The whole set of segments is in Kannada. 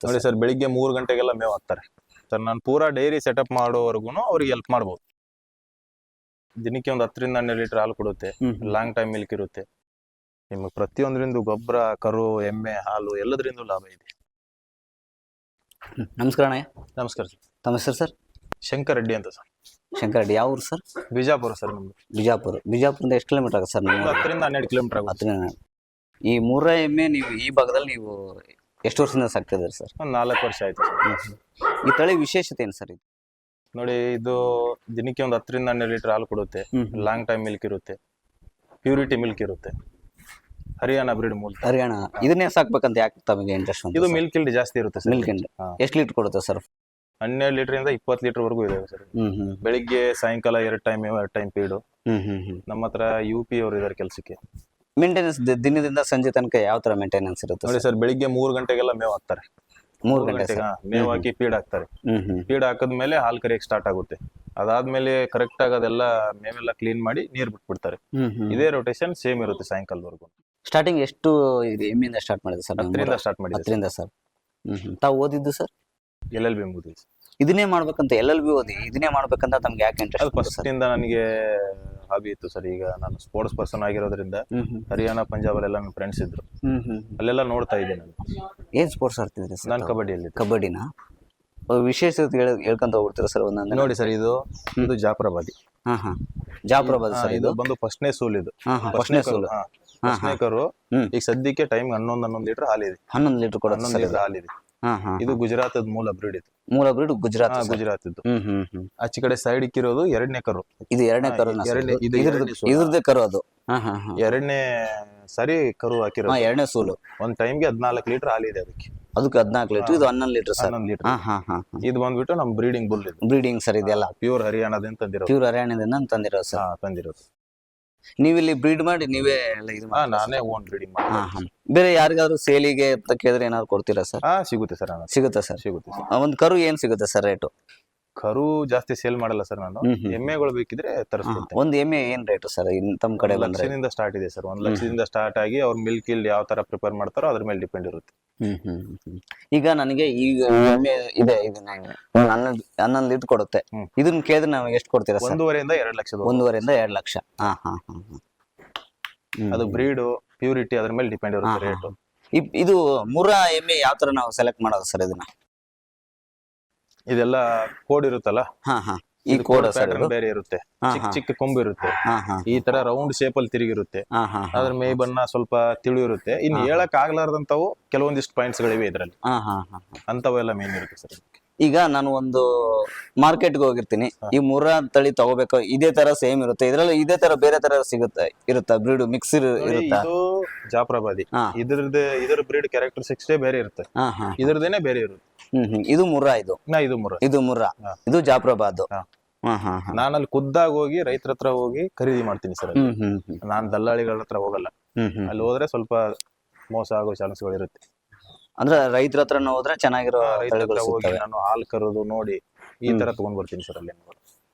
ನೋಡಿ ಸರ್. ಬೆಳಿಗ್ಗೆ ಮೂರು ಗಂಟೆಗೆಲ್ಲ ಮೇವು ಹಾಕ್ತಾರೆ. ಸರ್ ನಾನು ಪೂರಾ ಡೈರಿ ಸೆಟಪ್ ಮಾಡೋವರೆಗೂ ಅವ್ರಿಗೆ ಹೆಲ್ಪ್ ಮಾಡ್ಬೋದು. ದಿನಕ್ಕೆ ಒಂದು ಹತ್ತರಿಂದ ಹನ್ನೆರಡು ಲೀಟರ್ ಹಾಲು ಕೊಡುತ್ತೆ. ಲಾಂಗ್ ಟೈಮ್ ಮಿಲ್ಕ್ ಇರುತ್ತೆ. ನಿಮಗೆ ಪ್ರತಿಯೊಂದರಿಂದ ಗೊಬ್ಬರ ಕರು ಎಮ್ಮೆ ಹಾಲು ಎಲ್ಲದರಿಂದ ಲಾಭ ಇದೆ. ನಮಸ್ಕಾರ ಅಣ್ಣ ನಮಸ್ಕಾರ ಸರ್. ತಮ್ಮ ಹೆಸರು ಸರ್? ಶಂಕರ್ ರೆಡ್ಡಿ ಅಂತ ಸರ್. ಶಂಕರ್ ರೆಡ್ಡಿ. ಯಾವ ಊರು ಸರ್? ಬಿಜಾಪುರ ಸರ್ ನಮ್ದು. ಬಿಜಾಪುರ. ಬಿಜಾಪುರದಿಂದ ಎಷ್ಟು ಕಿಲೋಮೀಟರ್ ಆಗುತ್ತೆ ಸರ್ ಹತ್ತರಿಂದ ಹನ್ನೆರಡು ಕಿಲೋಮೀಟರ್ ಆಗುತ್ತೆ. ಈ ಮೂರ ಎಮ್ಮೆ ನೀವು ಈ ಭಾಗದಲ್ಲಿ ನೀವು ಎಷ್ಟು ವರ್ಷದಿಂದ ಸಾಕ್ತಿದ್ದಾರೆ ಸರ್? ಒಂದು ನಾಲ್ಕು ವರ್ಷ ಆಯ್ತು ಈ ತಳಿ ವಿಶೇಷತೆ ಏನು ಸರ್ ಇದು? ನೋಡಿ ಇದು ದಿನಕ್ಕೆ ಒಂದು ಹತ್ತರಿಂದ ಹನ್ನೆರಡು ಲೀಟರ್ ಹಾಲು ಕೊಡುತ್ತೆ. ಲಾಂಗ್ ಟೈಮ್ ಮಿಲ್ಕ್ ಇರುತ್ತೆ. ಪ್ಯೂರಿಟಿ ಮಿಲ್ಕ್ ಇರುತ್ತೆ. ಹರಿಯಾಣ ಬ್ರೀಡ್ ಮೂಲ ಹರಿಯಾಣ. ಇದನ್ನೇ ಸಾಕ್ಬೇಕಂತ ಯಾಕೆ ತಮಗೆ ಇಂಟ್ರೆಸ್ಟ್ ಇದು ಮಿಲ್ಕ್ ಇಲ್ಲಿ ಜಾಸ್ತಿ ಇರುತ್ತೆ ಸರ್. ಮಿಲ್ಕ್ ಎಷ್ಟು ಲೀಟರ್ ಕೊಡುತ್ತೆ ಸರ್? ಹನ್ನೆರಡು ಲೀಟರ್ ಇಂದ ಇಪ್ಪತ್ತು ಲೀಟರ್ ವರೆಗೂ ಇದೆ ಸರ್. ಹ್ಮ್ ಹ್ಮ್. ಬೆಳಿಗ್ಗೆ ಸಾಯಂಕಾಲ ಎರಡು ಟೈಮ್ ಎರಡು ಟೈಮ್ ಪೀಡು ಹ್ಮ್ ಹ್ಮ್ ಹ್ಮ್. ನಮ್ಮ ಹತ್ರ ಯು ಪಿ ಅವರು ಇದಾರೆ ಕೆಲಸಕ್ಕೆ. ಮೇಂಟೆನೆನ್ಸ್ ದಿನದಿಂದ ಸಂಜೆ ತನಕ ಯಾವ ತರ ಮೇಂಟೆನೆನ್ಸ್ ಇರುತ್ತೆ ನೋಡಿ ಸರ್? ಬೆಳಿಗ್ಗೆ ಮೂರು ಗಂಟೆಗೆಲ್ಲ ಮೇವ್ ಹಾಕ್ತಾರೆ. ಮೂರು ಮೂರು ಗಂಟೆ ಗಂಟೆಗೆ ಮೇವ್ ಹಾಕಿ ಫೀಡ್ ಹಾಕ್ತಾರೆ. ಫೀಡ್ ಹಾಕಿದ್ಮೇಲೆ ಹಾಲು ಕರಿಯಕ್ಕೆ ಸ್ಟಾರ್ಟ್ ಆಗುತ್ತೆ. ಅದಾದ್ಮೇಲೆ ಕರೆಕ್ಟ್ ಆಗಿ ಅದೆಲ್ಲ ಮೇವೆಲ್ಲ ಕ್ಲೀನ್ ಮಾಡಿ ನೀರು ಬಿಟ್ಬಿಡ್ತಾರೆ. ಇದೇ ರೊಟೇಷನ್ ಸೇಮ್ ಇರುತ್ತೆ ಸಾಯಂಕಾಲದವರೆಗೂ. ಸ್ಟಾರ್ಟಿಂಗ್ ಎಷ್ಟು ಎಮ್ಮಿಂದ ಸ್ಟಾರ್ಟ್ ಮಾಡಿದೆ ಸರ್ ಹತ್ತರಿಂದ ಸ್ಟಾರ್ಟ್ ಮಾಡಿದೆ ಹತ್ತರಿಂದ ಸರ್. ತಾವು ಓದಿದ್ದು ಸರ್? ಎಲ್ ಎಲ್ ಬಿ ಮುಗಿದಿದೆ ಇದನ್ನೇ ಮಾಡ್ಬೇಕಂತ ಎಲ್ ಎಲ್ ಬಿ ಓದಿ ಇದನ್ನೇ ಮಾಡ್ಬೇಕಂತ ತಮ್ಗೆ ಯಾಕೆ ಇಂಟ್ರೆಸ್ಟ್ ಫಸ್ಟ್ ನನಗೆ ಹಾಬಿ ಇತ್ತು ಸರ್. ಈಗ ನಾನು ಸ್ಪೋರ್ಟ್ಸ್ ಪರ್ಸನ್ ಆಗಿರೋದ್ರಿಂದ ಹರಿಯಾಣ ಪಂಜಾಬ್ ಅಲ್ಲೆಲ್ಲ ನನ್ನ ಫ್ರೆಂಡ್ಸ್ ಇದ್ರು. ಹ್ಮ್ ಹ್ಮ್ ಅಲ್ಲೆಲ್ಲ ನೋಡ್ತಾ ಇದ್ದೆ ನಾನು. ಏನ್ ಸ್ಪೋರ್ಟ್ಸ್ ಆಡ್ತಿದ್ರಿ ಸರ್ ನಾನು? ಕಬಡ್ಡಿಯಲ್ಲಿ. ಕಬಡ್ಡಿನ? ವಿಶೇಷತೆ ಹೇಳ್ ಹೇಳ್ಕೊಂತ ಹೋಗ್ಬಿಡ್ತೀರಾ ಸರ್ ಒಂದೊಂದು ನೋಡಿ ಸರ್ ಇದು ಇದು ಜಾಫ್ರಾಬಾದಿ. ಹಾ ಹಾ. ಜಾಫ್ರಾಬಾದ್ ಸರ್ ಇದು ಬಂದು ಫಸ್ಟ್ನೇ ಸೂಲ್ ಇದು. ಫಸ್ಟ್ನೇ ಸೂಲ್. ಈಗ ಸದ್ಯಕ್ಕೆ ಟೈಮ್ ಹನ್ನೊಂದು ಹನ್ನೊಂದು ಲೀಟರ್ ಹಾಲಿದೆ. ಹನ್ನೊಂದು ಲೀಟರ್ ಕೂಡ ಹನ್ನೊಂದು ಲೀಟರ್ ಹಾಲಿದೆ. ಇದು ಗುಜರಾತ್ ಮೂಲ ಬ್ರೀಡ್ ಇದು. ಮೂಲ ಬ್ರೀಡ್ ಗುಜರಾತ್ ಗುಜರಾತ್ ಆಚೆ ಕಡೆ ಸೈಡ್ ಇಕ್ಕಿರೋದು ಎರಡನೇ ಕರು. ಇದು ಎರಡನೇ ಕರು ಇದ್ರದ್ದೇ ಕರು ಅದು. ಎರಡನೇ ಸರಿ ಕರು ಹಾಕಿರೋ ಹಾಕಿರೋದು ಎರಡನೇ ಸೂಲು. ಒಂದ್ ಟೈಮ್ಗೆ ಹದ್ನಾಲ್ಕು ಲೀಟರ್ ಹಾಲಿದೆ ಅದಕ್ಕೆ. ಅದಕ್ಕೆ ಹದಿನಾಲ್ಕು ಲೀಟರ್ ಇದು ಹನ್ನೊಂದು ಲೀಟರ್ ಸರ್. ಹನ್ನೊಂದು ಲೀಟರ್. ಇದು ಬಂದ್ಬಿಟ್ಟು ನಮ್ ಬ್ರೀಡಿಂಗ್ ಬುಲ್ ಇದು. ಬ್ರೀಡಿಂಗ್ ಸರ್ ಇದೆಲ್ಲ. ಪ್ಯೂರ್ ಹರಿಯಾಣದಿಂದ ತಂದಿರೋದು. ಪ್ಯೂರ್ ಹರಿಯಾಣದಿಂದ ತಂದಿರೋದು ಸರ್. ತಂದಿರೋದು. ನೀವಿಲ್ಲಿ ಬ್ರೀಡ್ ಮಾಡಿ ನೀವೇ ಎಲ್ಲ ಇದು ಹಾ ನಾನೇ ಓನ್ ಬ್ರೀಡಿಂಗ್ ಮಾಡಿ ಹಾ ಹಾ. ಬೇರೆ ಯಾರಿಗಾದ್ರೂ ಸೇಲಿಗೆ ಅಂತ ಕೇಳಿದ್ರೆ ಏನಾದ್ರು ಕೊಡ್ತೀರಾ ಸರ್? ಹಾ ಸಿಗುತ್ತೆ ಸರ್ ಸಿಗುತ್ತೆ ಸಿಗುತ್ತಾ ಸರ್? ಸಿಗುತ್ತೆ ಸರ್. ಒಂದು ಕರು ಏನ್ ಸಿಗುತ್ತೆ ಸರ್ ರೇಟು ಕರು ಜಾಸ್ತಿ ಸೇಲ್ ಮಾಡಲ್ಲ ಸರ್ ನಾನು. ಹ್ಮ್ ಹ್ಮ್. ಎಮ್ಮೆಗಳು ಬೇಕಿದ್ರೆ ತರಿಸ್ಕೊಡ್ತೇನೆ ಒಂದು ಎಮ್ಮೆ ಏನ್ ರೇಟು ಸರ್ ಇನ್ ತಮ್ಮ ಕಡೆ ಬಂದ್ರೆ? ಲಕ್ಷದಿಂದ ಸ್ಟಾರ್ಟ್ ಇದೆ ಸರ್. ಒಂದ್ ಲಕ್ಷದಿಂದ ಸ್ಟಾರ್ಟ್ ಆಗಿ ಅವ್ರ ಮಿಲ್ಕ್ ಇಲ್ಲಿ ಯಾವ ತರ ಪ್ರಿಪೇರ್ ಮಾಡ್ತಾರೋ ಅದ್ರ ಮೇಲೆ ಡಿಪೆಂಡ್ ಇರುತ್ತೆ. ಈಗ ನನಗೆ ಈಗ ಎಮ್ಮೆ ಇದೆ ಇದನ್ನ ಹನ್ನೊಂದು ಹನ್ನೊಂದು ಲೀಟರ್ ಕೊಡುತ್ತೆ. ಇದನ್ನ ಕೇಳಿದ್ರೆ ನಾವು ಎಷ್ಟು ಕೊಡ್ತೀರಾ ಸರ್? ಒಂದೂವರೆಯಿಂದ ಎರಡು ಲಕ್ಷದ ಒಂದೂವರೆಯಿಂದ ಎರಡು ಲಕ್ಷ. ಹಾ ಹಾ ಹಾ. ಅದು ಬ್ರೀಡು ಪ್ಯೂರಿಟಿ ಅದ್ರ ಮೇಲೆ ಡಿಪೆಂಡ್ ಇರುತ್ತೆ ರೇಟು ಇದು ಮೂರ ಎಮ್ಮೆ ಯಾವ ತರ ನಾವು ಸೆಲೆಕ್ಟ್ ಮಾಡೋದು ಸರ್ ಇದನ್ನ? ಇದೆಲ್ಲ ಕೋಡ್ ಇರುತ್ತಲ್ಲ? ಹಾ ಹಾ. ಈ ಕೋಡ ಬೇರೆ ಇರುತ್ತೆ. ಚಿಕ್ಕ. ಚಿಕ್ಕ ಕೊಂಬು ಇರುತ್ತೆ. ಈ ತರ ರೌಂಡ್ ಶೇಪ್ ಅಲ್ಲಿ ತಿರುಗಿರುತ್ತೆ. ಅದ್ರ ಮೇ ಬಣ್ಣ ಸ್ವಲ್ಪ ತಿಳಿ ಇರುತ್ತೆ. ಇನ್ನು. ಹೇಳಕ್ ಆಗ್ಲಾರ್ದಂತವು ಕೆಲವೊಂದಿಷ್ಟು ಪಾಯಿಂಟ್ಸ್ ಗಳಿವೆ ಇದರಲ್ಲಿ. ಅಂತವೆಲ್ಲ ಮೇನ್ ಇರುತ್ತೆ ಸರ್. ಈಗ ನಾನು ಒಂದು ಮಾರ್ಕೆಟ್ಗೆ ಹೋಗಿರ್ತೀನಿ. ಈ ಮೂರ ತಳಿ ತಗೋಬೇಕು. ಇದೇ ತರ ಸೇಮ್ ಇರುತ್ತೆ. ಇದ್ರಲ್ಲಿ ಇದೇ ತರ ಬೇರೆ ತರ ಸಿಗುತ್ತೆ ಇರುತ್ತಾ? ಬ್ರೀಡ್ ಮಿಕ್ಸ್ ಇರುತ್ತಾ? ಜಾಫ್ರಾಬಾದಿ. ಇದ್ರದ್ದು ಇದ್ರ ಬ್ರೀಡ್ ಕ್ಯಾರೆಕ್ಟರಿಸ್ಟಿಕ್ಸ್ ಬೇರೆ ಇರುತ್ತೆ. ಇದ್ರದೇನೆ ಬೇರೆ ಇರುತ್ತೆ. ಹ್ಮ್ ಹ್ಮ್. ಇದು ಮುರ್ರಾ ಇದು. ನಾ ಇದು ಮುರ. ಇದು ಮುರ್ರಾ ಹಾ. ಇದು ಜಾಫ್ರಾಬಾದ್. ಹಾ ನಾನಲ್ಲಿ ಖುದ್ದಾಗಿ ಹೋಗಿ ರೈತರ ಹತ್ರ ಹೋಗಿ ಖರೀದಿ ಮಾಡ್ತೀನಿ ಸರ್ ನಾನು ನಾನ್ ದಲ್ಲಾಳಿಗಳ ಹತ್ರ ಹೋಗಲ್ಲ. ಅಲ್ಲಿ ಹೋದ್ರೆ ಸ್ವಲ್ಪ ಮೋಸ ಆಗೋ ಚಾನ್ಸ್ಗಳು ಇರುತ್ತೆ. ಅಂದ್ರೆ ರೈತರ ಹತ್ರ ಹೋದ್ರೆ ಚೆನ್ನಾಗಿರೋ ಹೋಗಿ ನಾನು ಹಾಲ್ ಕರೋದು ನೋಡಿ ಈ ತರ ತಗೊಂಡ್ ಬರ್ತೀನಿ ಸರ್ ಅಲ್ಲಿ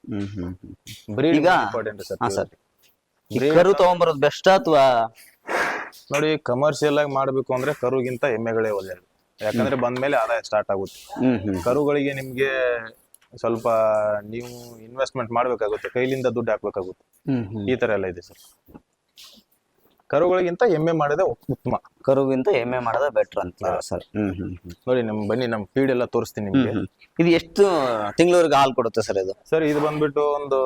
ಹ್ಮ್ ಹ್ಮ್ ಹ್ಮ್. ಬ್ರೀಡ್ ಇಂಪಾರ್ಟೆಂಟ್ ಸರ್ ಕರು ಬೆಸ್ಟ್ ಅಥವಾ ನೋಡಿ ಕಮರ್ಷಿಯಲ್ ಆಗಿ ಮಾಡ್ಬೇಕು ಅಂದ್ರೆ ಕರುಗಿಂತ ಎಮ್ಮೆಗಳೇ ಒಳ್ಳೆಯದು ಯಾಕಂದ್ರೆ ಬಂದ್ಮೇಲೆ ಆದಾಯ ಸ್ಟಾರ್ಟ್ ಆಗುತ್ತೆ. ಕರುಗಳಿಗೆ ನಿಮ್ಗೆ ಸ್ವಲ್ಪ ನೀವು ಇನ್ವೆಸ್ಟ್ಮೆಂಟ್ ಮಾಡ್ಬೇಕಾಗುತ್ತೆ ಕೈಲಿಂದ ದುಡ್ಡು ಹಾಕ್ಬೇಕಾಗುತ್ತೆ. ಈ ತರ ಎಲ್ಲ ಇದೆ ಸರ್. ಕರುಗಳಿಗಿಂತ ಎಮ್ಮೆ ಮಾಡಿದ್ರೆ ಉತ್ತಮ. ಕರುಗಿಂತ ಎಮ್ಮೆ ಮಾಡೋದ ಬೆಟರ್ ಅಂತ ಸರ್? ಹ್ಮ್ ಹ್ಮ್ ಹ್ಮ್. ನೋಡಿ ನಮ್ ಬನ್ನಿ ನಮ್ ಫೀಡ್ ಎಲ್ಲ ತೋರಿಸ್ತೀನಿ ನಿಮ್ಗೆ. ಇದು ಎಷ್ಟು ತಿಂಗಳವರೆಗೆ ಹಾಲು ಕೊಡುತ್ತೆ ಸರ್ ಇದು? ಸರ್ ಇದು ಬಂದ್ಬಿಟ್ಟು ಒಂದು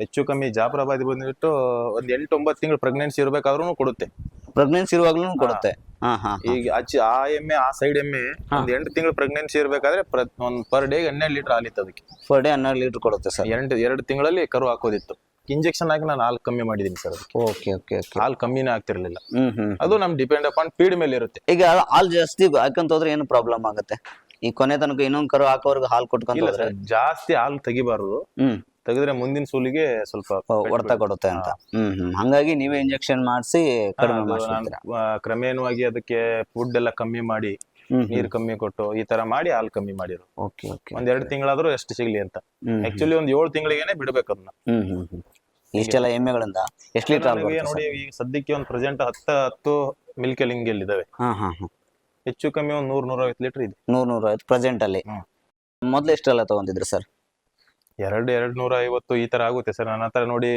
ಹೆಚ್ಚು ಕಮ್ಮಿ ಜಾಪ್ರಬಾದಿ ಬಂದ್ಬಿಟ್ಟು ಒಂದ್ ಎಂಟು ಒಂಬತ್ತು ತಿಂಗಳು ಪ್ರೆಗ್ನೆನ್ಸಿ ಇರ್ಬೇಕಾದ್ರೂ ಕೊಡುತ್ತೆ. ಪ್ರೆಗ್ನೆನ್ಸಿ ಇರುವಾಗ್ಲೂ ಕೊಡುತ್ತೆ. ಹಾ. ಹಾ ಹಾ. ಈಗ ಅಚ್ಚಿ ಆ ಎಮ್ಮೆ ಆ ಸೈಡ್ ಎಮ್ಮೆ ಒಂದ್ ಎಂಟು ತಿಂಗಳು ಪ್ರೆಗ್ನೆನ್ಸಿ ಇರ್ಬೇಕಾದ್ರೆ ಒಂದ್ ಪರ್ ಡೇ ಹನ್ನೆರಡು ಲೀಟರ್ ಹಾಲಿತ್ತು ಅದಕ್ಕೆ. ಪರ್ ಡೇ ಹನ್ನೆರಡು ಲೀಟರ್ ಕೊಡುತ್ತೆ ಸರ್. ಎರಡು ಎರಡು ತಿಂಗಳಲ್ಲಿ ಕರು ಹಾಕೋದಿತ್ತು. ಇಂಜೆಕ್ಷನ್ ಹಾಕಿ ನಾನು ಹಾಲು ಕಮ್ಮಿ ಮಾಡಿದೀನಿ ಸರ್ ಓಕೆ ಓಕೆ ಹಾಲು ಕಮ್ಮಿನೇ ಆಗ್ತಿರ್ಲಿಲ್ಲ. ಅದು ನಮ್ ಡಿಪೆಂಡ್ ಅಪಾನ್ ಫೀಡ್ ಮೇಲೆ ಇರುತ್ತೆ. ಈಗ ಹಾಲು ಜಾಸ್ತಿ ಹಾಕಂತ ಹೋದ್ರೆ ಏನು ಪ್ರಾಬ್ಲಮ್ ಆಗುತ್ತೆ? ಈ ಕೊನೆ ತನಕ ಇನ್ನೊಂದ್ ಕರು ಹಾಕೋರ್ಗೆ ಹಾಲು ಕೊಟ್ಕೊಂತ ಜಾಸ್ತಿ ಹಾಲು ತೆಗಿಬಾರ್ದು. ತೆಗೆದ್ರೆ ಮುಂದಿನ ಸೂಲಿಗೆ ಸ್ವಲ್ಪ ಹೊಡೆತ ಕೊಡುತ್ತೆ ಅಂತ. ಹ್ಮ್ ಹ್ಮ್. ಹಂಗಾಗಿ ನೀವೇ ಇಂಜೆಕ್ಷನ್ ಮಾಡಿಸಿ ಕಡಿಮೆ ಕ್ರಮೇಣವಾಗಿ ಅದಕ್ಕೆ ಫುಡ್ ಎಲ್ಲ ಕಮ್ಮಿ ಮಾಡಿ ನೀರ್ ಕಮ್ಮಿ ಕೊಟ್ಟು ಈ ತರ ಮಾಡಿ ಹಾಲು ಕಮ್ಮಿ ಮಾಡಿರು ಓಕೆ ಓಕೆ ಒಂದ್ ಎರಡು ತಿಂಗಳಾದ್ರೂ ಎಷ್ಟು ಸಿಗ್ಲಿ ಅಂತ. ಹ್ಮ್ ಆಕ್ಚುಲಿ ಒಂದ್ ಏಳು ತಿಂಗಳಿಗೆನೆ ಬಿಡ್ಬೇಕು ಅದನ್ನ ಹ್ಮ್ ಹ್ಮ್ ಹ್ಮ್. ಇಷ್ಟೆಲ್ಲ ಎಮ್ಮೆಗಳಿಂದ? ಎಷ್ಟು ಲೀಟರ್ ಹಾಲು ನನಗೆ ಬರುತ್ತೆ ನೋಡಿ ಈಗ ಸದ್ಯಕ್ಕೆ ಒಂದು ಪ್ರೆಸೆಂಟ್ ಹತ್ತ ಹತ್ತು ಮಿಲ್ಕ್ ಲಿಂಗ್ ಇದಾವೆ ಹಾ ಹಾ ಹಾ. ಹೆಚ್ಚು ಕಮ್ಮಿ ಒಂದ್ ನೂರ್ ನೂರೈವತ್ತು ಲೀಟರ್ ಇದೆ. ನೂರ್ ನೂರ ಐವತ್ತು ಪ್ರೆಸೆಂಟ್ ಅಲ್ಲಿ. ಹ್ಮ್. ಮೊದ್ಲು ಎಷ್ಟೆಲ್ಲ ತಗೊಂತಿದ್ರು ಸರ್? ಎರಡು ಎರಡು ನೂರ ಐವತ್ತು ಈ ತರ ಆಗುತ್ತೆ ಸರ್. ನನ್ನ ಹತ್ರ ನೋಡಿ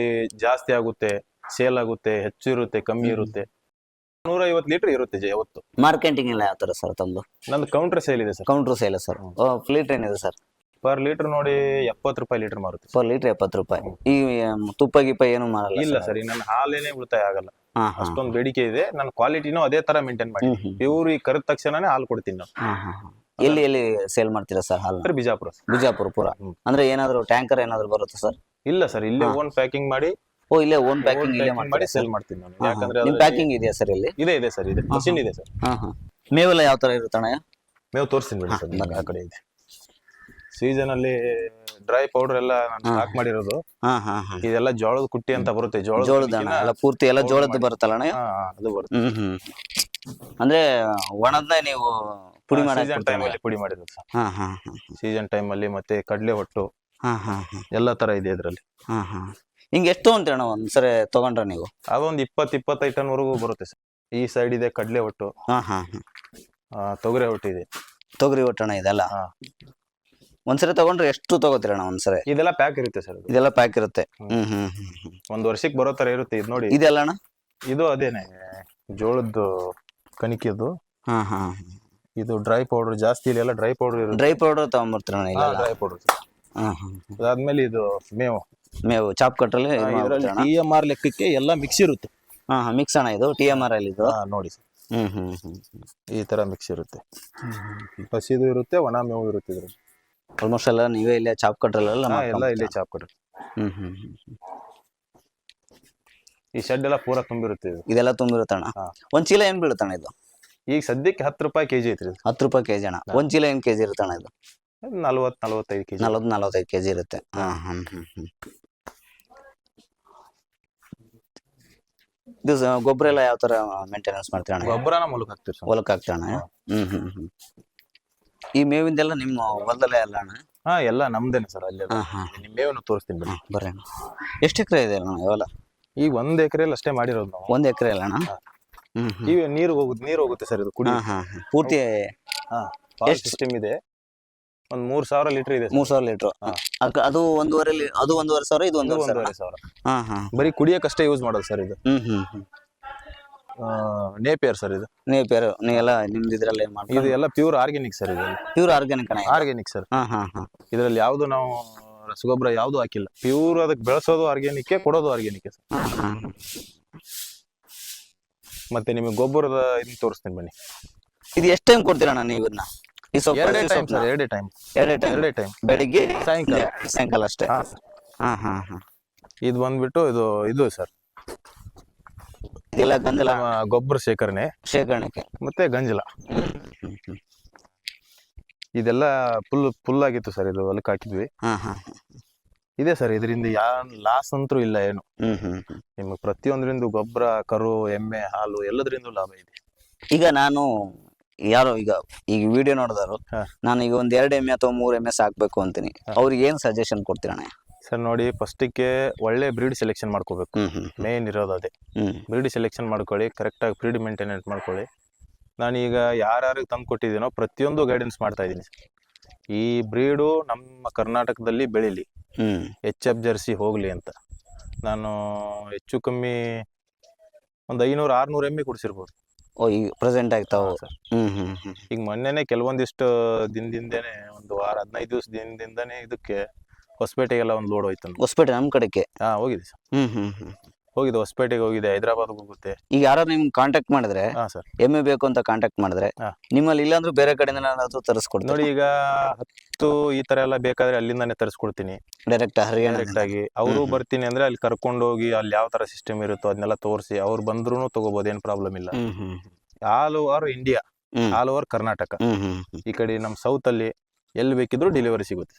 ಜಾಸ್ತಿ ಆಗುತ್ತೆ ಸೇಲ್ ಆಗುತ್ತೆ ಹೆಚ್ಚು ಇರುತ್ತೆ ಕಮ್ಮಿ ಇರುತ್ತೆ. ನೂರ ಐವತ್ತು ಲೀಟರ್ ಇರುತ್ತೆ ಜೆ- ಯಾವತ್ತು ಮಾರ್ಕೆಟಿಂಗ್ ಎಲ್ಲ ಯಾವ ತರ ಸರ್ ತಂದು ನಂದು ಕೌಂಟರ್ ಸೇಲ್ ಇದೆ sir. Counter sale sir. Fleet ಏನಿದೆ ಸರ್? ಪರ್ ಲೀಟರ್ ನೋಡಿ ಎಪ್ಪತ್ತು ರೂಪಾಯಿ ಲೀಟರ್ ಮಾರುತ್ತೆ ಪರ್ ಲೀಟರ್ ಎಪ್ಪತ್ತು ರೂಪಾಯಿ. ಈ ತುಪ್ಪ ಗಿಪ್ಪ ಏನು ಮಾರಲ್ಲ ಇಲ್ಲ ಸರ್? ಈ ನನ್ನ ಹಾಲೇನೆ ಉಳಿತಾಯ ಆಗಲ್ಲ. ಹಾ ಹಾ. ಅಷ್ಟೊಂದು ಬೇಡಿಕೆ ಇದೆ. ನನ್ನ ಕ್ವಾಲಿಟಿನೂ ಅದೇ ತರ ಮೇಂಟೈನ್ ಮಾಡಿ. ಹ್ಮ್ ಹ್ಮ್. ಪ್ಯೂರ್ ಈ ಕರೆದ ತಕ್ಷಣನೇ ಹಾಲು ಕೊಡ್ತೀನಿ ನಾನು. ಹಾ ಹಾ ಹಾ. ಎಲ್ಲಿ ಎಲ್ಲಿ ಸೇಲ್ ಮಾಡ್ತೀರಾ ಸರ್ ಹಾಲು ಸರ್ ಬಿಜಾಪುರ. ಬಿಜಾಪುರ ಪುರ. ಅಂದ್ರೆ ಏನಾದ್ರು ಟ್ಯಾಂಕರ್ ಏನಾದ್ರು ಬರುತ್ತಾ ಸರ್? ಇಲ್ಲ ಸರ್ ಇಲ್ಲೇ ಓನ್ ಪ್ಯಾಕಿಂಗ್ ಮಾಡಿ ಓ ಇಲ್ಲೇ ಓನ್ ಪ್ಯಾಕಿಂಗ್ ಇಲ್ಲೇ ಮಾಡಿ ಸೇಲ್ ಮಾಡ್ತೀನಿ ನಾನು. ಯಾಕಂದ್ರೆ ನಿಮ್ ಪ್ಯಾಕಿಂಗ್ ಇದೆಯಾ ಸರ್ ಇಲ್ಲಿ? ಇದೆ ಇದೆ ಸರ್ ಇದೆ. ಮಷಿನ್ ಇದೆ ಸರ್. ಹಾ ಹಾ. ಮೇವೆಲ್ಲ ಯಾವ ತರ ಇರುತ್ತಣ್ಣ? ಮೇವು ತೋರಿಸ್ತೀನಿ ಬಿಡಿ ಸರ್ ಬನ್ನಿ. ಆ ಕಡೆ ಇದೆ. ಸೀಸನ್ ಅಲ್ಲಿ ಡ್ರೈ ಪೌಡರ್ ಎಲ್ಲ ನಾನು. ಹಾಕ್ ಮಾಡಿರೋದು. ಹಾ ಹಾ ಹಾ. ಇದೆಲ್ಲ ಜೋಳದ ಕುಟ್ಟಿ ಅಂತ ಬರುತ್ತೆ ಜೋಳದ ಜೋಳದ ಅಣ್ಣ. ಎಲ್ಲ ಪೂರ್ತಿ ಎಲ್ಲ ಮಾಡಿ. ಬರುತ್ತಲ್ಲ ಅಣ್ಣ ಹಾ, ಅದು ಬರುತ್ತೆ. ಹ್ಮ್ ಹ್ಮ್. ಅಂದ್ರೆ ಒಣದ್ನ ನೀವು ಪುಡಿ ಮಾಡಿದ್ರೆ ಸೀಸನ್ ಟೈಮ್ ಅಲ್ಲಿ ಪುಡಿ ಮಾಡಿರೋದು ಸರ್. ಹಾ ಹಾ ಹಾ ಸೀಸನ್ ಟೈಮ್ ಅಲ್ಲಿ ಮತ್ತೆ ಕಡಲೆ ಹೊಟ್ಟು. ಹಾ ಹಾ ಹಾ. ಎಲ್ಲ ತರ ಇದೆ ಇದ್ರಲ್ಲಿ. ಹಾ ಹಾ. ಹಿಂಗೆ ಎಷ್ಟು ತಗೊಂತೀರಣ್ಣ ಒಂದ್ಸರಿ ತಗೊಂಡ್ರ ನೀವು? ಅದೊಂದು ಇಪ್ಪತ್ ಇಪ್ಪತ್ತೈದು ಟನ್ ವರೆಗೂ ಬರುತ್ತೆ ಸರ್. ಈ ಸೈಡ್ ಇದೆ ಕಡಲೆ ಹೊಟ್ಟು. ಹಾ ಹಾ ಹಾ. ಆ, ತೊಗರೆ ಹೊಟ್ಟು ಇದೆ. ತೊಗರಿ ಒಟ್ಟಣ ಇದೆಲ್ಲ ಹಾ. ಒಂದ್ಸರಿ ತಗೊಂಡ್ರೆ ಎಷ್ಟು ತಗೋತೀರಣ್ಣ ಒಂದ್ಸರಿ ಇದೆಲ್ಲ ಪ್ಯಾಕ್ ಇರುತ್ತೆ ಸರ್ ಇದೆಲ್ಲ ಪ್ಯಾಕ್ ಇರುತ್ತೆ. ಹ್ಮ್. ಹ್ಮ್ ಹ್ಮ್ ಹ್ಮ್. ಒಂದ್ ವರ್ಷಕ್ಕೆ ಬರೋ ತರ ಇರುತ್ತೆ ಇದು ನೋಡಿ. ಇದೆಲ್ಲ ಅಣ್ಣ? ಇದು ಅದೇನೆ ಜೋಳದ್ದು ಕಣಿಕೆದು ಹಾ ಹಾ. ಇದು ಡ್ರೈ ಪೌಡರ್ ಜಾಸ್ತಿ ಇಲ್ಲೆಲ್ಲ ಡ್ರೈ ಪೌಡರ್ ಇರುತ್ತೆ. ಡ್ರೈ ಪೌಡರ್ ತಗೊಂಡ್ಬರ್ತೀರಣ್ಣ ಇಲ್ಲೆಲ್ಲ? ಡ್ರೈ ಪೌಡರ್ ಹಾ ಹಾ ಅದಾದ್ಮೇಲೆ ಇದು ಮೇವು. ಮೇವು ಚಾಪ್ ಕಟ್ರಲ್ಲಿ ಇದರಲ್ಲಿ ಟಿ ಎಂ ಆರ್ ಲೆಕ್ಕಕ್ಕೆ ಎಲ್ಲ ಮಿಕ್ಸ್ ಇರುತ್ತೆ. ಹಾಂ ಹಾಂ ಮಿಕ್ಸ್ ಅಣ್ಣ ಇದು ಟಿ ಎಂ ಆರ್ ಅಲ್ಲಿ ಇದು? ಹಾ, ನೋಡಿ ಸರ್. ಹ್ಞೂ ಹ್ಞೂ ಹ್ಮ್ ಈ ತರ ಮಿಕ್ಸ್ ಇರುತ್ತೆ. ಹಸಿದು ಇರುತ್ತೆ ಒಣ ಮೇವು ಇರುತ್ತೆ ಇದ್ರಲ್ಲಿ. ಆಲ್ಮೋಸ್ಟ್ ಎಲ್ಲ ನೀವೇ ಇಲ್ಲೇ ಚಾಪ್ ಕಟ್ರಲ್ಲೆಲ್ಲ ಹಾ, ಎಲ್ಲ ಇಲ್ಲೇ ಚಾಪ್ ಕಟ್ರಿ. ಹ್ಞೂ ಹ್ಞೂ ಈ ಶೆಡ್ ಎಲ್ಲ ಪೂರ ತುಂಬಿರುತ್ತೆ ಇದು. ಇದೆಲ್ಲ ತುಂಬಿರುತ್ತಣ್ಣ? ಒಂದ್ ಚೀಲ ಏನು ಬೀಳುತ್ತಣ್ಣ ಇದು? ಈಗ ಸದ್ಯಕ್ಕೆ ಹತ್ತು ರೂಪಾಯಿ ಕೆಜಿ ಐತ್ರಿ ಹತ್ತು ರೂಪಾಯಿ ಕೆಜಿ ಅಣ್ಣ. ಒಂದ್ ಚೀಲ ಏನ್ ಕೆಜಿ ಇರುತ್ತಣ್ಣ ಇದು? ನಲ್ವತ್ ನಲ್ವತ್ತೈದು ಕೆಜಿ. ನಲವತ್ ನಲ್ವತ್ತೈದು ಕೆಜಿ ಇರುತ್ತೆ. ಹಾ ಹ್ಮ್ ಹ್ಮ್ ಹ್ಮ್. ಇದು ಸ- ಗೊಬ್ಬರ ಎಲ್ಲ ಯಾವ ತರ ಮೇಂಟೆನೆನ್ಸ್ ಮಾಡ್ತೀರ ಗೊಬ್ಬರನ ಮೂಲಕ ಹಾಕ್ತಿವಿ ಸರ್. ಹೊಲಕ್ಕೆ ಹಾಕ್ತೀರಣ್ಣ ಹ್ಮ್ ಹ್ಮ್ ಹ್ಮ್. ಈ ಮೇವಿಂದೆಲ್ಲ ನಿಮ್ಮ ಹೊಲದಲ್ಲೇ ಅಲ್ಲ ಅಣ್ಣ? ಹಾ ಎಲ್ಲ ನಮ್ದೇನೆ ಸರ್ ಅಲ್ಲಿ ಹಾ ಹಾ. ನಿಮ್ಮೇವನ್ನು ತೋರಿಸ್ತೀನಿ ಬಿಡಿ. ಹಾ, ಬರ್ರಿ ಅಣ್ಣ. ಎಷ್ಟು ಎಕರೆ ಇದೆ ಅಣ್ಣ ಹೊಲ? ಈಗ ಒಂದ್ ಎಕರೆಯಲ್ಲಿ ಅಷ್ಟೇ ಮಾಡಿರೋದು ನಾವು. ಒಂದ್ ಎಕರೆ ಅಲ್ಲ ಅಣ್ಣ? ಈಗ ನೀರು ಹೋಗುತ್ತೆ ನೀರು ಹೋಗುತ್ತೆ ಸರ್ ಇದು ಕುಡಿ. ಪೂರ್ತಿ ಎಷ್ಟ್- ಸಿಸ್ಟಮ್ ಇದೆ. ಒಂದ್ ಮೂರ್ ಸಾವಿರ ಲೀಟರ್ ಇದೆ ಮೂರ್ ಸಾವಿರ ಲೀಟರ್. ಅದು ಒಂದೂವರೆ ಅದು ಒಂದೂವರೆ ಸಾವಿರ ಇದು ಒಂದು ಒಂದೂವರೆ ಸಾವಿರ. ಬರೀ ಕುಡಿಯಕ್ಕಷ್ಟೇ ಯೂಸ್ ಮಾಡೋದು ಸರ್ ಇದು. ನೇಪಿಯರ್ ಸರ್ ಇದು. ನೇಪಿಯರ್ ನೀವೆಲ್ಲ ನಿಮ್ದು ಇದ್ರಲ್ಲಿ ಏನ್ ಇದು ಎಲ್ಲ ಪ್ಯೂರ್ ಆರ್ಗ್ಯಾನಿಕ್ ಸರ್ ಇದು. Pure organic. Organic sir. ಹಾ ಹಾ ಹಾ. ಇದರಲ್ಲಿ ಯಾವ್ದು ನಾವು ರಸಗೊಬ್ಬರ ಯಾವ್ದು ಹಾಕಿಲ್ಲ. ಪ್ಯೂರ್ ಅದಕ್ಕೆ ಬೆಳೆಸೋದು ಆರ್ಗ್ಯಾನಿಕ್ ಕೊಡೋದು ಆರ್ಗ್ಯಾನಿಕ್ ಸರ್. ಮತ್ತೆ ನಿಮಗೆ ಗೊಬ್ಬರದ ಇದನ್ನ ತೋರಿಸ್ತೀನಿ ಬನ್ನಿ. ಇದು ಎಷ್ಟು ಟೈಮ್ ಕೊಡ್ತೀರಾ ನೀವು ಇದನ್ನ? ಈ ಸೊಪ್ಪು ಎರಡೇ ಟೈಮ್ ಸರ್ ಎರಡೇ ಟೈಮ್ ಎರಡೇ ಟೈಮ್ ಎರಡೇ ಟೈಮ್ ಬೆಳಿಗ್ಗೆ? ಸಾಯಂಕಾಲ. ಸಾಯಂಕಾಲ ಅಷ್ಟೇ. ಹಾ. ಹಾ ಹಾ ಇದು ಬಂದ್ಬಿಟ್ಟು ಇದು ಇದು ಸರ್ ಇದೆಲ್ಲ ಗಂಜಲ? ಗೊಬ್ಬರ ಶೇಖರಣೆ. ಶೇಖರಣೆ ಮತ್ತೆ ಗಂಜಲ. ಇದೆಲ್ಲ ಫುಲ್ ಫುಲ್ ಆಗಿತ್ತು ಸರ್ ಇದು ಹೊಲಕ್ಕೆ ಹಾಕಿದ್ವಿ. ಹಾ ಹಾ. ಇದೆ ಸರ್ ಇದರಿಂದ ಯಾ ಲಾಸ್ ಅಂತೂ ಇಲ್ಲ ಏನು. ಹ್ಮ್ ಹ್ಮ್ ಹ್ಮ್. ನಿಮಗೆ ಪ್ರತಿಯೊಂದರಿಂದ ಗೊಬ್ಬರ ಕರು ಎಮ್ಮೆ ಹಾಲು ಎಲ್ಲದರಿಂದ ಲಾಭ ಇದೆ. ಈಗ ನಾನು ಯಾರೋ ಈಗ ಈಗ ವಿಡಿಯೋ ನೋಡಿದಾರು ಹಾ. ನಾನು ಈಗ ಒಂದ್ ಎರಡು ಎಮ್ಮೆ ಅಥವಾ ಮೂರು ಎಮ್ಮೆ ಸಾಕ್ಬೇಕು ಅಂತೀನಿ. ಅವ್ರಿಗೆ ಏನ್ ಸಜೆಷನ್ ಕೊಡ್ತೀರಣ್ಣ ಸರ್ ನೋಡಿ ಫಸ್ಟಿಗೆ ಒಳ್ಳೆ ಬ್ರೀಡ್ ಸೆಲೆಕ್ಷನ್ ಮಾಡ್ಕೋಬೇಕು. ಹ್ಮ್ ಹ್ಮ್ ಮೇನ್ ಇರೋದು ಅದೇ. ಹ್ಮ್. ಬ್ರೀಡ್ ಸೆಲೆಕ್ಷನ್ ಮಾಡ್ಕೊಳ್ಳಿ ಕರೆಕ್ಟಾಗಿ ಬ್ರೀಡ್ ಮೇಂಟೆನೆನ್ಸ್ ಮಾಡ್ಕೊಳ್ಳಿ. ನಾನೀಗ ಯಾರ್ಯಾರಿಗೆ ತಂದು ಕೊಟ್ಟಿದ್ದೀನೋ ಪ್ರತಿಯೊಂದು ಗೈಡೆನ್ಸ್ ಮಾಡ್ತಾ ಇದ್ದೀನಿ. ಈ ಬ್ರೀಡು ನಮ್ಮ ಕರ್ನಾಟಕದಲ್ಲಿ ಬೆಳೀಲಿ. ಹ್ಮ್. ಎಚ್ ಎಫ್ ಜರ್ಸಿ ಹೋಗಲಿ ಅಂತ. ನಾನು ಹೆಚ್ಚು ಕಮ್ಮಿ ಒಂದು ಐನೂರು ಆರ್ನೂರು ಎಮ್ಮೆ ಕುಡಿಸಿರ್ಬೋದು. ಓ ಈಗ ಪ್ರೆಸೆಂಟ್ ಆಗ್ತಾವ ಸರ್. ಹ್ಮ್ ಹ್ಮ್ ಹ್ಮ್. ಈಗ ಮೊನ್ನೆನೆ ಕೆಲವೊಂದಿಷ್ಟು ದಿನದಿಂದನೇ ಒಂದು ವಾರ ಹದಿನೈದು ದಿವಸ ದಿನದಿಂದನೇ ಇದಕ್ಕೆ ಹೊಸಪೇಟೆಗೆಲ್ಲ ಒಂದು ಲೋಡ್ ಹೋಯ್ತು. ಹೊಸಪೇಟೆ ನಮ್ಮ ಕಡೆಗೆ? ಹಾಂ ಹೋಗಿದೆ ಸರ್. ಹ್ಮ್ ಹ್ಮ್ ಹ್ಮ್. ಹೋಗಿದೆ ಹೊಸಪೇಟೆಗೆ ಹೋಗಿದೆ ಹೈದರಾಬಾದ್ ಹೋಗುತ್ತೆ. ಈಗ ಯಾರು ನಿಮ್ ಕಾಂಟ್ಯಾಕ್ಟ್ ಮಾಡಿದ್ರೆ ಹಾ ಸರ್. ಎಮ್ಮೆ ಬೇಕು ಅಂತ ಕಾಂಟ್ಯಾಕ್ಟ್ ಮಾಡಿದ್ರೆ ಹಾ. ನಿಮ್ಮಲ್ಲಿ ಇಲ್ಲಾಂದ್ರೂ ಬೇರೆ ಕಡೆಯಿಂದ ನಾನು ತರಿಸ್ಕೊಡ್ತೀನಿ ನೋಡಿ ಈಗ ಹತ್ತು ಈ ತರ ಎಲ್ಲ ಬೇಕಾದ್ರೆ ಅಲ್ಲಿಂದಾನೆ ತರಿಸ್ಕೊಡ್ತೀನಿ. ಡೈರೆಕ್ಟ್ ಹರಿಯಾಣ ಡೈರೆಕ್ಟ್ ಆಗಿ. ಅವರು ಹ್ಮ್. ಬರ್ತೀನಿ ಅಂದ್ರೆ ಅಲ್ಲಿ ಕರ್ಕೊಂಡು ಹೋಗಿ ಅಲ್ಲಿ ಯಾವ ತರ ಸಿಸ್ಟಮ್ ಇರುತ್ತೋ ಅದನ್ನೆಲ್ಲ ತೋರಿಸಿ ಅವ್ರು ಬಂದ್ರು ತಗೋಬಹುದು ಏನ್ ಪ್ರಾಬ್ಲಮ್ ಇಲ್ಲ. ಹ್ಮ್ ಹ್ಮ್ ಆಲ್ ಓವರ್ ಇಂಡಿಯಾ ಹ್ಮ್. ಆಲ್ ಓವರ್ ಕರ್ನಾಟಕ ಹ್ಮ್ ಹ್ಮ್ ಹ್ಮ್. ಈ ಕಡೆ ನಮ್ಮ ಸೌತ್ ಅಲ್ಲಿ ಎಲ್ಲಿ ಬೇಕಿದ್ರು ಡೆಲಿವರಿ ಸಿಗುತ್ತೆ.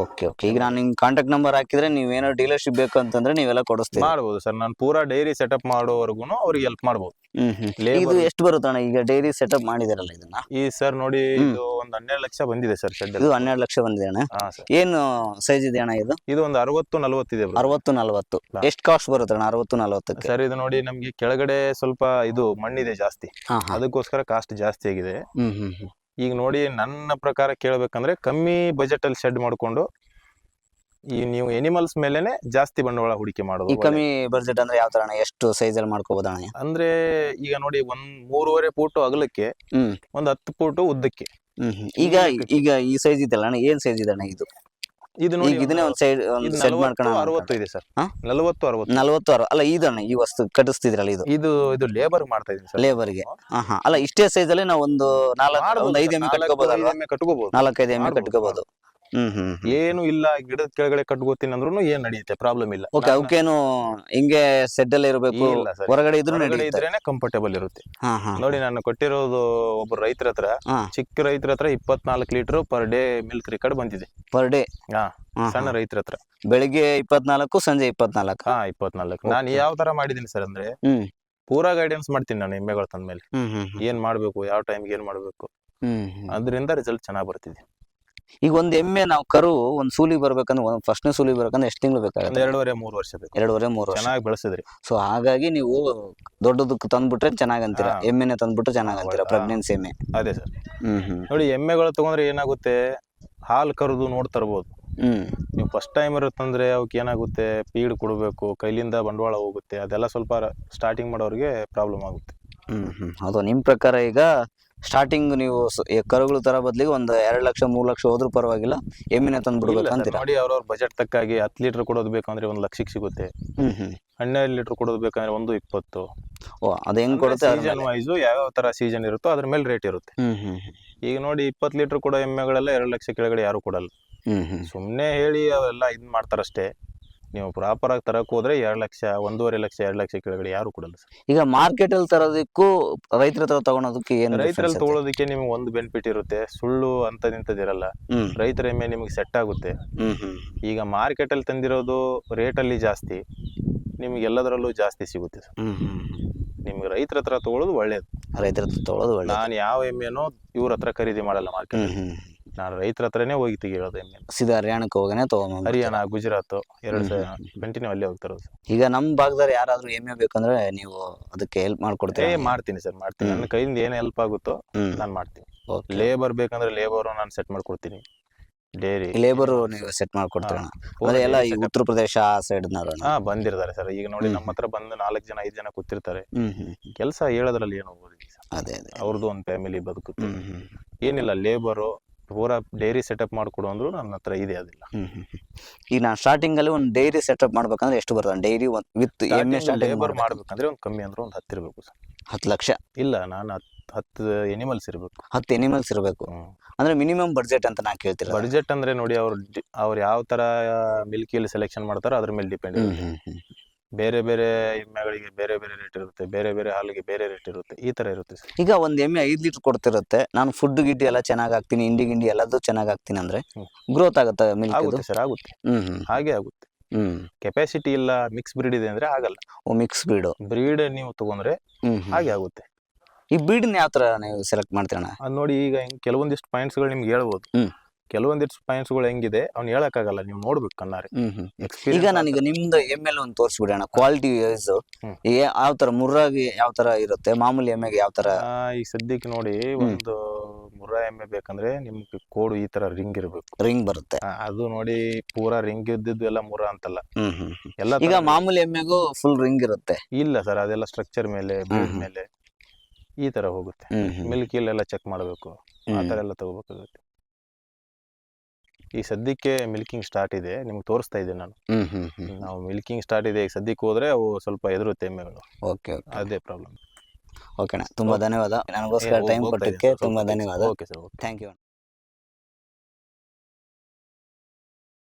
ಓಕೆ ಓಕೆ ಈಗ ನಾನು ನಿಮ್ಗೆ ಕಾಂಟ್ಯಾಕ್ಟ್ ನಂಬರ್ ಹಾಕಿದ್ರೆ ನೀವೇನೋ ಡೀಲರ್ಶಿಪ್ ಬೇಕು ಅಂತಂದ್ರೆ ನೀವೆಲ್ಲ ಕೊಡಿಸ್ತೀವಿ. ಮಾಡ್ಬೋದು ಸರ್. ನಾನು ಪೂರಾ ಡೈರಿ ಸೆಟಪ್ ಮಾಡೋವರೆಗೂ ಅವ್ರಿಗೆ ಹೆಲ್ಪ್ ಮಾಡ್ಬೋದು. ಇದು ಎಷ್ಟು ಬರುತ್ತೆ ಅಣ್ಣ ಈಗ ಡೈರಿ ಸೆಟಪ್ ಮಾಡಿದಾರಲ್ಲ ಇದನ್ನ? ಈ ಸರ್ ನೋಡಿ ಇದು ಒಂದು ಹನ್ನೆರಡು ಲಕ್ಷ ಬಂದಿದೆ ಸರ್ ಶೆಡ್ ಇದು ಹನ್ನೆರಡು ಲಕ್ಷ ಬಂದಿದೆ ಅಣ್ಣ. ಏನು ಸೈಜ್ ಇದೆ ಅಣ್ಣ ಇದು? ಇದು ಒಂದು ಅರವತ್ತು ನಲವತ್ತಿದೆ ಇದೆ ಅರವತ್ತು ನಲವತ್ತು. ಎಷ್ಟು ಕಾಸ್ಟ್ ಬರುತ್ತೆ ಅಣ್ಣ ಅರವತ್ತು ನಲವತ್ತು ಸರ್ ಇದು ನೋಡಿ ನಮ್ಗೆ ಕೆಳಗಡೆ ಸ್ವಲ್ಪ ಇದು ಮಣ್ಣಿದೆ ಜಾಸ್ತಿ. ಅದಕ್ಕೋಸ್ಕರ ಕಾಸ್ಟ್ ಜಾಸ್ತಿ ಆಗಿದೆ. ಹ್ಮ್ ಹ್ಮ್ ಹ್ಮ್. ಈಗ ನೋಡಿ ನನ್ನ ಪ್ರಕಾರ ಕೇಳಬೇಕಂದ್ರೆ ಕಮ್ಮಿ ಬಜೆಟ್ ಅಲ್ಲಿ ಶೆಡ್ ಮಾಡ್ಕೊಂಡು ಈ ನೀವು ಎನಿಮಲ್ಸ್ ಮೇಲೆನೆ ಜಾಸ್ತಿ ಬಂಡವಾಳ ಹೂಡಿಕೆ ಮಾಡೋದು ಈ ಕಮ್ಮಿ ಬಜೆಟ್ ಅಂದ್ರೆ ಯಾವ ತರ ಅಣ್ಣ ಎಷ್ಟು ಸೈಜ್ ಅಲ್ಲಿ ಮಾಡ್ಕೋಬಹುದು ಅಣ್ಣ? ಅಂದ್ರೆ ಈಗ ನೋಡಿ ಒಂದ್ ಮೂರುವರೆ ಫೂಟ್ ಅಗಲಕ್ಕೆ ಹ್ಮ್. ಒಂದ್ ಹತ್ತು ಫೂಟ್ ಉದ್ದಕ್ಕೆ. ಹ್ಮ್ ಹ್ಮ್. ಈಗ ಈಗ ಈ ಸೈಜ್ ಇದೆಲ್ಲ ಅಣ್ಣ? ಏನ್ ಸೈಜ್ ಇದೆ ಅಣ್ಣ ಇದು? ಇದು ನೋಡಿ ಈಗ ಇದನ್ನೇ ಒಂದು ಸೈಡ್ ಒಂದು ಸೆಟ್ ಮಾಡ್ಕೊಂಡು ಅರವತ್ತು ಇದೆ ಸರ್? ನಲವತ್ತು ಅರವತ್ತು. ನಲವತ್ತು ಅರ ಅಲ್ಲ ಇದನ್ನ ಈ ವಸ್ತು ಕಟ್ಟಿಸ್ತಿದ್ರಲ್ಲ ಇದು. ಇದು ಇದು ಲೇಬರ್ ಮಾಡ್ತಾ ಇದೀನಿ ಸರ್. ಲೇಬರ್ಗೆ ಹಾ ಹಾ. ಅಲ್ಲ ಇಷ್ಟೇ ಸೈಜ್ ಅಲ್ಲಿ ನಾವು ಒಂದು ನಾಲ್ಕು ಒಂದು ಐದು ಎಮ್ಮೆ ಕಟ್ಕೋಬಹುದಲ್ವಾ ಕಟ್ಕೋಬಹುದು ನಾಲ್ಕೈದು ಎಮ್ಮೆ ಎಂ ಕಟ್ಕೋಬಹುದು ಏನು ಇಲ್ಲ ಗಿಡದ ಕೆಳಗಡೆ ಕಟ್ಕೋತೀನಿ ಅಂದ್ರೂ ಏನ್ ನಡೆಯುತ್ತೆ ಪ್ರಾಬ್ಲಮ್ ಇಲ್ಲ. ಓಕೆ ಅವಕ್ಕೇನು ಹಿಂಗೆ ಸೆಡ್ ಅಲ್ಲಿ ಇರಬೇಕು ಇಲ್ಲ ಸರ್. ಹೊರಗಡೆ ಇದ್ರೂ ಇದ್ರೇನೆ ಕಂಫರ್ಟೇಬಲ್ ಇರುತ್ತೆ. ನೋಡಿ ನಾನು ಕೊಟ್ಟಿರೋದು ಒಬ್ಬ ರೈತರ ಹತ್ರ ಚಿಕ್ಕ ರೈತರ ಹತ್ರ ಇಪ್ಪತ್ನಾಲ್ಕು litre per day milk record ಬಂದಿದೆ. ಪರ್ ಡೇ ಹಾ ಸಣ್ಣ ರೈತರ ಹತ್ರ. ಬೆಳಿಗ್ಗೆ ಇಪ್ಪತ್ನಾಲ್ಕು ಸಂಜೆ ಇಪ್ಪತ್ನಾಲ್ಕು? ಹಾ ಇಪ್ಪತ್ನಾಲ್ಕು. ನಾನು ಯಾವ ತರ ಮಾಡಿದೀನಿ ಸರ್ ಅಂದ್ರೆ ಪೂರ ಗೈಡೆನ್ಸ್ ಮಾಡ್ತೀನಿ ನಾನು ಎಮ್ಮೆಗಳು ತಂದ್ಮೇಲೆ. ಏನ್ ಮಾಡ್ಬೇಕು ಯಾವ ಟೈಮ್ಗೆ ಏನ್ ಮಾಡ್ಬೇಕು. ಅದರಿಂದ ರಿಸಲ್ಟ್ ಚೆನ್ನಾಗಿ ಬರ್ತಿದೆ. ಈಗ ಒಂದ್ ಎಮ್ಮೆ ನಾವು ಕರು ಒಂದ್ ಸೂಲಿ ಬರ್ಬೇಕಂದ್ರೆ ಒಂದ್ ಫಸ್ಟ್ನೇ ಸೂಲಿ ಬರ್ಬೇಕಂದ್ರೆ ಎಷ್ಟು ತಿಂಗಳು ಬೇಕಾಗುತ್ತೆ? ಎರಡೂವರೆ ಮೂರು ವರ್ಷ ಬೇಕು. ಎರಡೂವರೆ ಮೂರು ವರ್ಷ. ಚೆನ್ನಾಗಿ ಬೆಳೆಸಿದ್ರಿ. ಸೊ ಹಾಗಾಗಿ ನೀವು ದೊಡ್ಡದಕ್ಕೆ ತಂದ್ಬಿಟ್ರೆ ಚೆನ್ನಾಗ್ ಅಂತೀರಾ. ಎಮ್ಮೆನೆ ತಂದ್ಬಿಟ್ರೆ ಚೆನ್ನಾಗ್ ಅಂತೀರ? ಪ್ರೆಗ್ನೆನ್ಸಿ ಎಮ್ಮೆ. ಅದೇ ಸರ್. ಹ್ಮ್ ಹ್ಮ್. ನೋಡಿ ಎಮ್ಮೆಗಳು ತಗೊಂಡ್ರೆ ಏನಾಗುತ್ತೆ? ಹಾಲು ಕರೆದು ನೋಡ್ ತರ್ಬೋದು. ಹ್ಮ್. ನೀವು ಫಸ್ಟ್ ಟೈಮ್ ಇರುತ್ತಂದ್ರೆ ಅವಕ್ಕೆ ಏನಾಗುತ್ತೆ? ಪೀಡ್ ಕೊಡಬೇಕು ಕೈಲಿಂದ ಬಂಡವಾಳ ಹೋಗುತ್ತೆ ಅದೆಲ್ಲ ಸ್ವಲ್ಪ ಸ್ಟಾರ್ಟಿಂಗ್ ಮಾಡೋರಿಗೆ ಪ್ರಾಬ್ಲಮ್ ಆಗುತ್ತೆ. ಹ್ಮ್ ಹ್ಮ್. ಅದು ನಿಮ್ ಪ್ರಕಾರ ಈಗ ಸ್ಟಾರ್ಟಿಂಗ್ ನೀವು ಕರುಗಳು ತರ ಬದಲಿಗೆ ಒಂದ್ ಎರಡು ಲಕ್ಷ ಮೂರು ಲಕ್ಷ ಹೋದ್ರೂ ಪರವಾಗಿಲ್ಲ. ಎಮ್ಮೆನೆ ತಂದು ಬಿಡಬೇಕು ಅಂತೀರಾ? ನೋಡಿ ಅವ್ರವ್ರ ಬಜೆಟ್ ತಕ್ಕಾಗಿ ಹತ್ತು ಲೀಟರ್ ಕೊಡೋದು ಬೇಕಂದ್ರೆ ಒಂದ್ ಲಕ್ಷಕ್ಕೆ ಸಿಗುತ್ತೆ. ಹನ್ನೆರಡು ಲೀಟರ್ ಕೊಡೋದು ಬೇಕಂದ್ರೆ ಒಂದು ಇಪ್ಪತ್ತು. ಓ ಅದ್ ಹೆಂಗ್ ಕೊಡುತ್ತೆ? ಸೀಸನ್. ವೈಸು ಯಾವ ತರ ಸೀಸನ್ ಇರುತ್ತೋ ಅದ್ರ ಮೇಲೆ ರೇಟ್ ಇರುತ್ತೆ. ಈಗ ನೋಡಿ ಇಪ್ಪತ್ತು ಲೀಟರ್ ಕೊಡೋ ಎಮ್ಮೆಗಳೆಲ್ಲ ಎರಡು ಲಕ್ಷ ಕೆಳಗಡೆ ಯಾರು ಕೊಡಲ್ಲ. ಸುಮ್ಮನೆ ಹೇಳಿ ಅವೆಲ್ಲ ಇದ್ ಮಾಡ್ತಾರಷ್ಟೇ. ನೀವು ಪ್ರಾಪರ್ ಆಗಿ ತರಕ್ಕೆ ಹೋದ್ರೆ ಎರಡು ಲಕ್ಷ ಒಂದೂವರೆ ಲಕ್ಷ ಎರಡು ಲಕ್ಷ ಕೆಳಗಡೆ ಯಾರು ಕೊಡಲ್ಲ ಸರ್. ಈಗ ಮಾರ್ಕೆಟ್ ಅಲ್ಲಿ ತರೋದಕ್ಕೂ ರೈತರ ಹತ್ರ ತಗೊಳೋದಕ್ಕೆ ಏನು ರೈತರಲ್ಲಿ ತಗೊಳೋದಕ್ಕೆ ತಗೊಳ್ಳೋದಕ್ಕೆ ನಿಮ್ಗೆ ಒಂದು ಬೆನಿಫಿಟ್ ಇರುತ್ತೆ. ಸುಳ್ಳು ಅಂತ ನಿಂತದಿರಲ್ಲ ರೈತರ ಎಮ್ಮೆ ನಿಮಗೆ ಸೆಟ್ ಆಗುತ್ತೆ. ಈಗ ಮಾರ್ಕೆಟ್ ಅಲ್ಲಿ ತಂದಿರೋದು ರೇಟ್ ಅಲ್ಲಿ ಜಾಸ್ತಿ ನಿಮ್ಗೆ ಎಲ್ಲದರಲ್ಲೂ ಜಾಸ್ತಿ ಸಿಗುತ್ತೆ ಸರ್. ನಿಮ್ಗೆ ರೈತರ ಹತ್ರ ತಗೊಳ್ಳೋದು ಒಳ್ಳೇದು. ರೈತರ ಹತ್ರ ತಗೊಳ್ಳೋದು ಒಳ್ಳೆ ನಾನು ಯಾವ ಎಮ್ಮೆನೋ ಇವ್ರ ಹತ್ರ ಖರೀದಿ ಮಾಡಲ್ಲ ಮಾರ್ಕೆಟ್ ನಾನು ರೈತರ ಹತ್ರನೇ ಹೋಗಿ ತೆಗಿಯೋದು ಎಮ್ಮೆ ಸೀದಾ ಹರಿಯಾಣಕ್ಕೆ ಹೋಗನೆ ತಗೊಂಡ್ ಹರಿಯಾಣ ಗುಜರಾತ್ ಎರಡು ಕಂಟಿನ್ಯೂ ಅಲ್ಲೇ ಹೋಗ್ತಾರೋದು ಸರ್. ಈಗ ನಮ್ ಭಾಗದಲ್ಲಿ ಯಾರಾದ್ರೂ ಎಮ್ಮೆ ಬೇಕಂದ್ರೆ ನೀವು ಅದಕ್ಕೆ ಹೆಲ್ಪ್ ಮಾಡ್ಕೊಡ್ತೀರಿ? ಮಾಡ್ತೀನಿ ಸರ್ ಮಾಡ್ತೀನಿ. ನನ್ನ ಕೈಯಿಂದ ಏನು ಹೆಲ್ಪ್ ಆಗುತ್ತೋ ನಾನು ಮಾಡ್ತೀನಿ. ಲೇಬರ್ ಬೇಕಂದ್ರೆ ಲೇಬರ್ ನಾನು ಸೆಟ್ ಮಾಡ್ಕೊಡ್ತೀನಿ. ಡೇರಿ ಲೇಬರ್ ನೀವು ಸೆಟ್ ಮಾಡ್ಕೊಡ್ತೀರಾ? ಅಂದ್ರೆ ಎಲ್ಲ ಈ ಉತ್ತರ ಪ್ರದೇಶ ಆ ಸೈಡ್ ಹಾ ಬಂದಿರ್ತಾರೆ ಸರ್. ಈಗ ನೋಡಿ. ನಮ್ಮ ಹತ್ರ ಬಂದು ನಾಲ್ಕು ಜನ ಐದು ಜನ ಕೂತಿರ್ತಾರೆ. ಕೆಲಸ ಹೇಳೋದ್ರಲ್ಲಿ ಏನು ಅದೇ ಅದೇ. ಅವ್ರದ್ದು ಒಂದು ಫ್ಯಾಮಿಲಿ ಬದುಕುತ್ತೆ. ಏನಿಲ್ಲ ಲೇಬರು ಪೂರಾ ಡೈರಿ ಸೆಟಪ್ ಮಾಡಿಕೊಡು ಅಂದ್ರು ನನ್ನ ಹತ್ರ ಇದೆ ಅದಿಲ್ಲ. ಈಗ ನಾನು ಸ್ಟಾರ್ಟಿಂಗ್ ಅಲ್ಲಿ ಒಂದು ಡೈರಿ ಸೆಟಪ್ ಮಾಡ್ಬೇಕಂದ್ರೆ ಎಷ್ಟು ಬರ್ತದೆ? ಡೈರಿ ವಿತ್ ಎಮ್ಮೆ ಲೇಬರ್ ಮಾಡ್ಬೇಕಂದ್ರೆ ಒಂದು ಕಮ್ಮಿ ಅಂದ್ರೆ ಒಂದು ಹತ್ತು ಇರಬೇಕು ಸರ್. ಹತ್ತು ಲಕ್ಷ? ಇಲ್ಲ ನಾನು ಹತ್ತು ಹತ್ತು ಎನಿಮಲ್ಸ್ ಇರಬೇಕು. ಹತ್ತು ಎನಿಮಲ್ಸ್ ಇರಬೇಕು. ಅಂದ್ರೆ ಮಿನಿಮಮ್ ಬಡ್ಜೆಟ್ ಅಂತ ನಾ ಕೇಳ್ತೀನಿ ಬಡ್ಜೆಟ್ ಅಂದ್ರೆ ನೋಡಿ ಅವ್ರು ಅವ್ರು ಯಾವ ತರ ಮಿಲ್ಕಿಯಲ್ಲಿ ಸೆಲೆಕ್ಷನ್ ಮಾಡ್ತಾರೋ ಅದ್ರ ಮೇಲೆ ಡಿಪೆಂಡ್ ಬೇರೆ ಬೇರೆ ಎಮ್ಮೆಗಳಿಗೆ ಬೇರೆ ಬೇರೆ ರೇಟ್ ಇರುತ್ತೆ ಬೇರೆ ಬೇರೆ ಹಾಲಿಗೆ ಬೇರೆ ರೇಟ್ ಇರುತ್ತೆ ಈ ತರ ಇರುತ್ತೆ ಸರ್. ಈಗ ಒಂದ್ ಎಮ್ಮೆ ಐದ್ ಲೀಟರ್ ಕೊಡ್ತಿರುತ್ತೆ ನಾನು ಫುಡ್ ಗಿಡ್ಡಿ ಎಲ್ಲ ಚೆನ್ನಾಗಿ ಹಾಕ್ತೀನಿ ಇಂಡಿ ಗಿಂಡಿ ಎಲ್ಲದೂ ಚೆನ್ನಾಗಿ ಹಾಕ್ತೀನಿ ಅಂದ್ರೆ. ಗ್ರೋತ್ ಆಗುತ್ತೆ ಆಗುತ್ತೆ ಸರ್ ಆಗುತ್ತೆ. ಹಾಗೆ ಆಗುತ್ತೆ. ಹ್ಮ್. ಕೆಪಾಸಿಟಿ ಇಲ್ಲ ಮಿಕ್ಸ್ ಬ್ರೀಡ್ ಇದೆ ಅಂದ್ರೆ ಆಗಲ್ಲ. ಓ ಮಿಕ್ಸ್ ಬ್ರೀಡ್ ಬ್ರೀಡ್ ನೀವು ತಗೊಂಡ್ರೆ. ಹಾಗೆ ಆಗುತ್ತೆ. ಈ ಬ್ರೀಡ್ ಯಾವ ತರ ನೀವು ಸೆಲೆಕ್ಟ್ ಮಾಡ್ತೀರಣ್ಣ? ಅದ್ ನೋಡಿ ಈಗ ಕೆಲವೊಂದಿಷ್ಟು ಪಾಯಿಂಟ್ಸ್ಗಳು ನಿಮ್ಗೆ ಹೇಳ್ಬೋದು. ಹ್ಮ್. ಕೆಲವೊಂದಿಷ್ಟು ಪಾಯಿಂಟ್ಸ್ಗಳು ಹೆಂಗಿದೆ ಅವ್ನು ಹೇಳಕ್ಕಾಗಲ್ಲ ನೀವು ನೋಡ್ಬೇಕು ಕಣ್ಣಾರೆ. ಈಗ ನನಗೆ ನಿಮ್ದು ಎಮ್ಮೆ ಒಂದು ತೋರಿಸ್ಬಿಡೋಣ ಕ್ವಾಲಿಟಿ ವೈಸ್. ಯಾವ ತರ ಮುರ್ರಾಗಿ ಯಾವ ತರ ಇರುತ್ತೆ ಮಾಮೂಲಿ ಎಮ್ಮೆಗೆ ಯಾವ ತರ? ಈಗ ಸದ್ಯಕ್ಕೆ ನೋಡಿ ಒಂದು ಮುರ್ರಾ ಎಮ್ಮೆ ಬೇಕಂದ್ರೆ ನಿಮ್ಗೆ ಕೋಡು ಈ ತರ ರಿಂಗ್ ಇರಬೇಕು. ರಿಂಗ್ ಬರುತ್ತೆ. ಅದು ನೋಡಿ ಪೂರಾ ರಿಂಗ್ ಇದ್ದಿದ್ದು ಎಲ್ಲ ಮುರ್ರಾ ಅಂತಲ್ಲ. ಎಲ್ಲ ಈಗ ಮಾಮೂಲಿ ಎಮ್ಮೆಗೂ ಫುಲ್ ರಿಂಗ್ ಇರುತ್ತೆ. ಇಲ್ಲ ಸರ್ ಅದೆಲ್ಲ ಸ್ಟ್ರಕ್ಚರ್ ಮೇಲೆ ಮೇಲೆ ಈ ತರ ಹೋಗುತ್ತೆ. ಮಿಲ್ಕ್ ಎಲ್ಲ ಚೆಕ್ ಮಾಡಬೇಕು. ಆ. ತರ ಎಲ್ಲ ತಗೋಬೇಕಾಗುತ್ತೆ. ಈ ಸದ್ಯಕ್ಕೆ ಮಿಲ್ಕಿಂಗ್ ಸ್ಟಾರ್ಟ್ ಇದೆ. ನಿಮ್ಗೆ ತೋರಿಸ್ತಾ ಇದ್ದೀನಿ ನಾನು. ಹ್ಮ್ ಹ್ಮ್ ಹ್ಮ್ ನಾವು ಮಿಲ್ಕಿಂಗ್ ಸ್ಟಾರ್ಟ್ ಇದೆ. ಈಗ ಸದ್ಯಕ್ಕೆ ಹೋದ್ರೆ ಅವು ಸ್ವಲ್ಪ ಎದುರುತ್ತೆ ಎಮ್ಮೆಗಳು ಓಕೆ ಓಕೆ. ಅದೇ ಪ್ರಾಬ್ಲಮ್. ಓಕೆ ತುಂಬಾ ಧನ್ಯವಾದ. ನನಗೋಸ್ಕರ ಟೈಮ್ ಕೊಟ್ಟಕ್ಕೆ ತುಂಬಾ ಧನ್ಯವಾದ. Okay sir thank you